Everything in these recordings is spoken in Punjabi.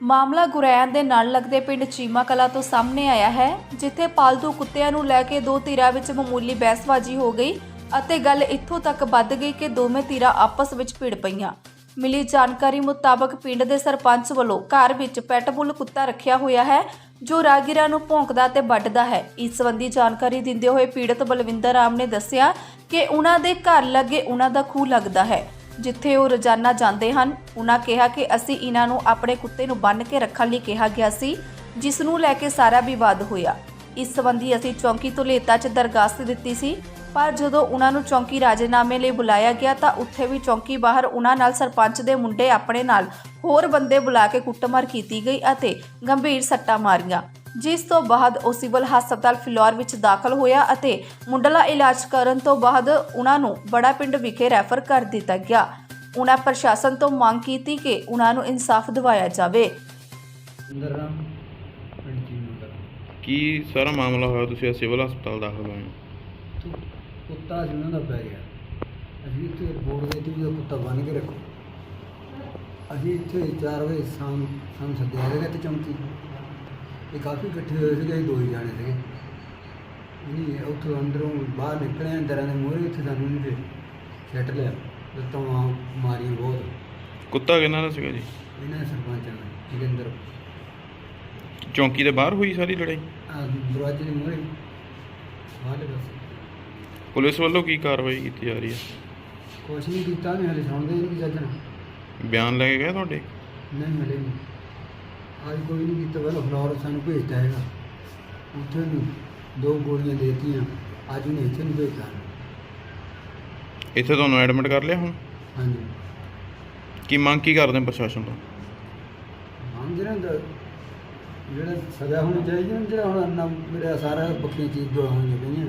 ਮਾਮਲਾ ਗੁਰੈਣ ਦੇ ਨਾਲ ਲੱਗਦੇ ਪਿੰਡ ਚੀਮਾ ਕਲਾ ਤੋਂ ਸਾਹਮਣੇ ਆਇਆ ਹੈ, ਜਿੱਥੇ ਪਾਲਤੂ ਕੁੱਤਿਆਂ ਨੂੰ ਲੈ ਕੇ ਦੋ ਧਿਰਾਂ ਵਿੱਚ ਮਾਮੂਲੀ ਬਹਿਸਬਾਜ਼ੀ ਹੋ ਗਈ ਅਤੇ ਗੱਲ ਇੱਥੋਂ ਤੱਕ ਵੱਧ ਗਈ ਕਿ ਦੋਵੇਂ ਧਿਰਾਂ ਆਪਸ ਵਿੱਚ ਭਿੜ ਪਈਆਂ। ਮਿਲੀ ਜਾਣਕਾਰੀ ਮੁਤਾਬਕ ਪਿੰਡ ਦੇ ਸਰਪੰਚ ਵੱਲੋਂ ਘਰ ਵਿੱਚ ਪੈਟਬੁੱਲ ਕੁੱਤਾ ਰੱਖਿਆ ਹੋਇਆ ਹੈ, ਜੋ ਰਾਗੀਰਾਂ ਨੂੰ ਭੌਂਕਦਾ ਤੇ ਵੱਢਦਾ ਹੈ। ਇਸ ਸੰਬੰਧੀ ਜਾਣਕਾਰੀ ਦਿੰਦੇ ਹੋਏ ਪੀੜਤ ਬਲਵਿੰਦਰ ਰਾਮ ਨੇ ਦੱਸਿਆ ਕਿ ਉਹਨਾਂ ਦੇ ਘਰ ਲੱਗੇ ਉਹਨਾਂ ਦਾ ਖੂਹ ਲੱਗਦਾ ਹੈ। ਜਿੱਥੇ ਉਹ ਰੋਜ਼ਾਨਾ ਜਾਂਦੇ ਹਨ, ਉਹਨਾਂ ਕਿਹਾ ਕਿ ਅਸੀਂ ਇਹਨਾਂ ਨੂੰ ਆਪਣੇ ਕੁੱਤੇ ਨੂੰ ਬੰਨ੍ਹ ਕੇ ਰੱਖਣ ਲਈ ਕਿਹਾ ਗਿਆ ਸੀ, ਜਿਸ ਨੂੰ ਲੈ ਕੇ ਸਾਰਾ ਵਿਵਾਦ ਹੋਇਆ। ਇਸ ਸੰਬੰਧੀ ਅਸੀਂ ਚੌਂਕੀ ਤੋਂ ਲੇਤਾ 'ਚ ਦਰਖਾਸਤ ਦਿੱਤੀ ਸੀ, ਪਰ ਜਦੋਂ ਉਹਨਾਂ ਨੂੰ ਚੌਂਕੀ ਰਾਜੀਨਾਮੇ ਲਈ ਬੁਲਾਇਆ ਗਿਆ ਤਾਂ ਉੱਥੇ ਵੀ ਚੌਂਕੀ ਬਾਹਰ ਉਹਨਾਂ ਨਾਲ ਸਰਪੰਚ ਦੇ ਮੁੰਡੇ ਆਪਣੇ ਨਾਲ ਹੋਰ ਬੰਦੇ ਬੁਲਾ ਕੇ ਕੁੱਟਮਾਰ ਕੀਤੀ ਗਈ ਅਤੇ ਗੰਭੀਰ ਸੱਟਾਂ ਮਾਰੀਆਂ। ਜਿਸ ਤੋਂ ਬਾਅਦ ਉਹ ਸਿਵਲ ਹਸਪਤਾਲ ਫਿਲੌਰ ਵਿੱਚ ਦਾਖਲ ਹੋਇਆ ਅਤੇ ਮੁੰਡਲਾ ਇਲਾਜ ਕਰਨ ਤੋਂ ਬਾਅਦ ਉਹਨਾਂ ਨੂੰ ਬੜਾ ਪਿੰਡ ਵਿਖੇ ਰੈਫਰ ਕਰ ਦਿੱਤਾ ਗਿਆ। ਉਹਨਾਂ ਪ੍ਰਸ਼ਾਸਨ ਤੋਂ ਮੰਗ ਕੀਤੀ ਕਿ ਉਹਨਾਂ ਨੂੰ ਇਨਸਾਫ ਦਿਵਾਇਆ ਜਾਵੇ। ਅੰਦਰ ਰਾਮ ਪਿੰਡ ਜੀ ਮੰਦਰ ਕੀ ਸਾਰਾ ਮਾਮਲਾ ਹੋਇਆ? ਤੁਸੀਂ ਸਿਵਲ ਹਸਪਤਾਲ ਦਾਖਲ ਹੋਏ ਹੋ? ਤੂੰ ਕੁੱਤਾ ਸੀ ਉਹਨਾਂ ਦਾ ਪੈ ਗਿਆ। ਅਸੀਂ ਇੱਥੇ ਬੋਰਡ ਦੇ ਦਿੱਤੀ ਵੀ ਉਹ ਕੁੱਤਾ ਬੰਨ ਕੇ ਰੱਖੋ ਅਸੀਂ ਇੱਥੇ 4 ਵਜੇ ਸ਼ਾਮ ਸਾਨੂੰ ਸੱਦਿਆ ਗਿਆ ਤੇ ਚੌਂਕੀ। ਇਹ ਕਾਫੀ ਇਕੱਠੇ ਹੋਏ ਸੀਗੇ ਅਸੀਂ ਦੋ ਹੀ ਜਾਣੇ ਸੀਗੇ। ਨਹੀਂ ਉੱਥੋਂ ਅੰਦਰੋਂ ਬਾਹਰ ਨਿਕਲੇ ਅੰਦਰਾਂ ਦੇ ਮੂਹਰੇ ਇੱਥੇ ਸਾਨੂੰ ਨਹੀਂ ਛੱਟ ਲਿਆ। ਲੱਤਾਂ ਮਾਰੀ ਬਹੁਤ। ਕੁੱਤਾ ਕਿਹਨਾਂ ਦਾ ਸੀਗਾ ਜੀ? ਇਹਨਾਂ ਦੇ ਸਰਪੰਚਾਂ ਨੇ ਜੋਗਿੰਦਰ। ਚੌਂਕੀ ਦੇ ਬਾਹਰ ਹੋਈ ਸਾਰੀ ਲੜਾਈ? ਆਹ ਦਰਵਾਜ਼ੇ ਦੇ ਮੂਹਰੇ। ਬਾਹਰਲੇ ਪਾਸੇ ਪੁਲਿਸ ਵੱਲੋਂ ਕੀ ਕਾਰਵਾਈ ਕੀਤੀ ਜਾ ਰਹੀ ਹੈ? ਕੁਛ ਨਹੀਂ ਕੀਤਾ ਨਹੀਂ ਹਲੇ ਸੁਣਦੇ ਨਹੀਂ ਜੱਜਣਾ ਬਿਆਨ ਲੈ ਕੇ ਗਏ ਤੁਹਾਡੇ? ਨਹੀਂ ਹਲੇ ਨਹੀਂ। ਅੱਜ ਕੋਈ ਨਹੀਂ ਕੀਤਾ ਪਹਿਲਾਂ ਫਲੋਰ ਸਾਨੂੰ ਭੇਜਤਾ ਹੈਗਾ। ਉੱਥੇ ਨੂੰ ਦੋ ਗੋਲੀਆਂ ਦੇਤੀਆਂ ਅੱਜ ਉਹਨੇ ਇੱਥੇ ਨੂੰ ਭੇਜਤਾ। ਇੱਥੇ ਤੁਹਾਨੂੰ ਐਡਮਿਟ ਕਰ ਲਿਆ ਹੁਣ? ਹਾਂਜੀ। ਕੀ ਮੰਗ ਕੀ ਕਰਦੇ ਹੋ ਪ੍ਰਸ਼ਾਸਨ ਤੋਂ? ਹਾਂ ਜਿਹੜਾ ਜਿਹੜਾ ਸਜ਼ਾ ਹੋਣੀ ਚਾਹੀਦੀ ਜਿਹੜਾ ਹੁਣ ਨਾ ਮੇਰਾ ਸਾਰਾ ਬੱਕੀਆਂ ਚੀਜ਼ ਦੋ ਹੋਣੀਆਂ ਪਈਆਂ।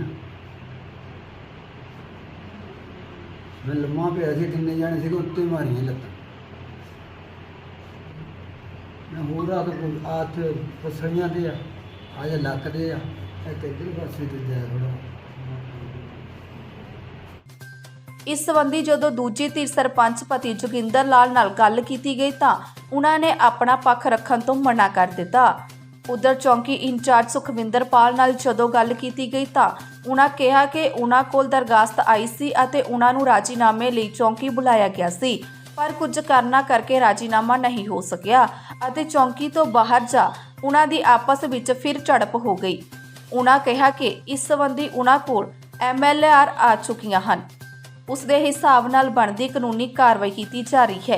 ਮੈਂ ਲੰਮਾ ਪਿਆ ਸੀ ਤਿੰਨੇ ਜਾਣੇ ਸੀਗੇ ਉੱਤੇ ਮਾਰੀਆਂ ਲੱਤਾਂ। ਹੋਰ ਆ ਕੇ ਆਥ ਪਸੜੀਆਂ ਤੇ ਆ, ਆਜ ਲੱਕ ਦੇ ਆ ਇੱਕ ਇੱਧਰ ਪਾਸੇ ਤੇ ਜਾ ਥੋੜਾ ਇਸ ਸੰਬੰਧੀ ਜਦੋਂ ਦੂਜੀ ਧਿਰ ਸਰਪੰਚ ਪਤੀ ਜੋਗਿੰਦਰ ਲਾਲ ਨਾਲ ਗੱਲ ਕੀਤੀ ਗਈ ਤਾਂ ਉਹਨਾਂ ਨੇ ਆਪਣਾ ਪੱਖ ਰੱਖਣ ਤੋਂ ਮਨਾ ਕਰ ਦਿੱਤਾ। ਉਧਰ ਚੌਂਕੀ ਇੰਚਾਰਜ ਸੁਖਵਿੰਦਰ ਪਾਲ ਨਾਲ ਜਦੋਂ ਗੱਲ ਕੀਤੀ ਗਈ ਤਾਂ ਉਹਨਾਂ ਕਿਹਾ ਕਿ ਉਹਨਾਂ ਕੋਲ ਦਰਗਾਸਤ ਆਈ ਸੀ ਅਤੇ ਉਹਨਾਂ ਨੂੰ ਰਾਜੀਨਾਮੇ ਲਈ ਚੌਂਕੀ ਬੁਲਾਇਆ ਗਿਆ ਸੀ। ਪਰ ਕੁਝ ਕਰਨਾ ਕਰਕੇ ਰਾਜੀਨਾਮਾ ਨਹੀਂ ਹੋ ਸਕਿਆ ਅਤੇ ਚੌਂਕੀ ਤੋਂ ਬਾਹਰ ਜਾ ਉਹਨਾਂ ਦੀ ਆਪਸ ਵਿੱਚ ਫਿਰ ਝੜਪ ਹੋ ਗਈ। ਉਹਨਾਂ ਕਿਹਾ ਕਿ ਇਸ ਸੰਬੰਧੀ ਉਹਨਾਂ ਕੋਲ ਐਮਐਲਆਰ ਆ ਚੁੱਕੀਆਂ ਹਨ। ਉਸ ਦੇ ਹਿਸਾਬ ਨਾਲ ਬਣਦੀ ਕਾਨੂੰਨੀ ਕਾਰਵਾਈ ਕੀਤੀ ਜਾ ਰਹੀ ਹੈ।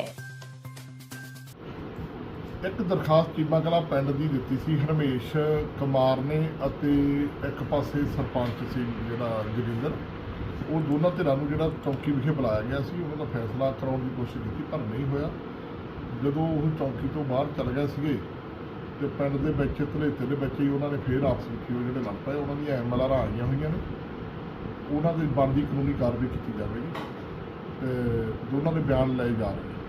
ਇੱਕ ਦਰਖਾਸਤ ਚੀਮਾ ਕਲਾ ਪਿੰਡ ਦੀ ਦਿੱਤੀ ਸੀ। ਹਰਮੇਸ਼ ਕੁਮਾਰ ਨੇ ਅਤੇ ਇੱਕ ਪਾਸੇ ਸਰਪੰਚ ਸੀ ਜਿਹੜਾ ਜੋਗਿੰਦਰ। ਉਹ ਦੋਨਾਂ ਧਿਰਾਂ ਨੂੰ ਜਿਹੜਾ ਚੌਕੀ ਵਿਖੇ ਬੁਲਾਇਆ ਗਿਆ ਸੀ, ਉਹਨਾਂ ਦਾ ਫੈਸਲਾ ਕਰਾਉਣ ਦੀ ਕੋਸ਼ਿਸ਼ ਕੀਤੀ, ਪਰ ਨਹੀਂ ਹੋਇਆ। ਜਦੋਂ ਉਹ ਚੌਕੀ ਤੋਂ ਬਾਹਰ ਚਲ ਗਏ ਸੀਗੇ ਤੇ ਪਿੰਡ ਦੇ ਵਿੱਚ ਧਲੇਤੇ ਦੇ ਵਿੱਚ ਹੀ ਉਹਨਾਂ ਨੇ ਫੇਰ ਆਪਸ ਵਿੱਚ ਉਹ ਜਿਹੜੇ ਲੜ ਪਏ, ਉਹਨਾਂ ਦੀਆਂ ਐਮਐਲਆਰ ਆਈਆਂ ਹੋਈਆਂ ਨੇ। ਉਹਨਾਂ ਦੀ ਬਣਦੀ ਕਾਨੂੰਨੀ ਕਾਰਵਾਈ ਕੀਤੀ ਜਾਵੇਗੀ ਤੇ ਦੋਨਾਂ ਦੇ ਬਿਆਨ ਲਏ ਜਾ ਰਹੇ